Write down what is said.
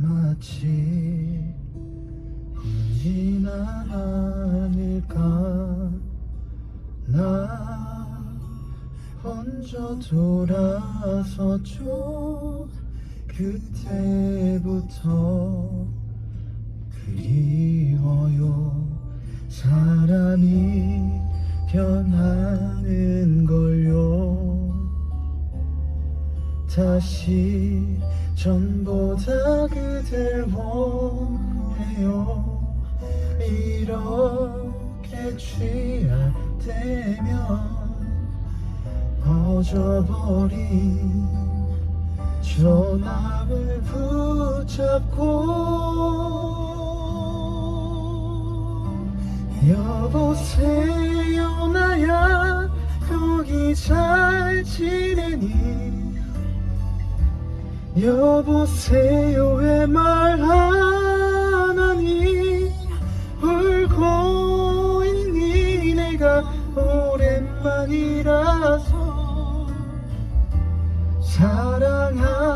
같이 울지나 않을까? 나 먼저 돌아섰죠. 그때부터 그리워요. 사람이 변하 다시 전보다 그댈 원해요. 이렇게 취할 때면 꺼져버린 전화를 붙잡고 여보세요 나야 여기 잘 지내니 여보세요 왜말안 하니? 울고 있니? 내가 오랜만이라서. 사랑하는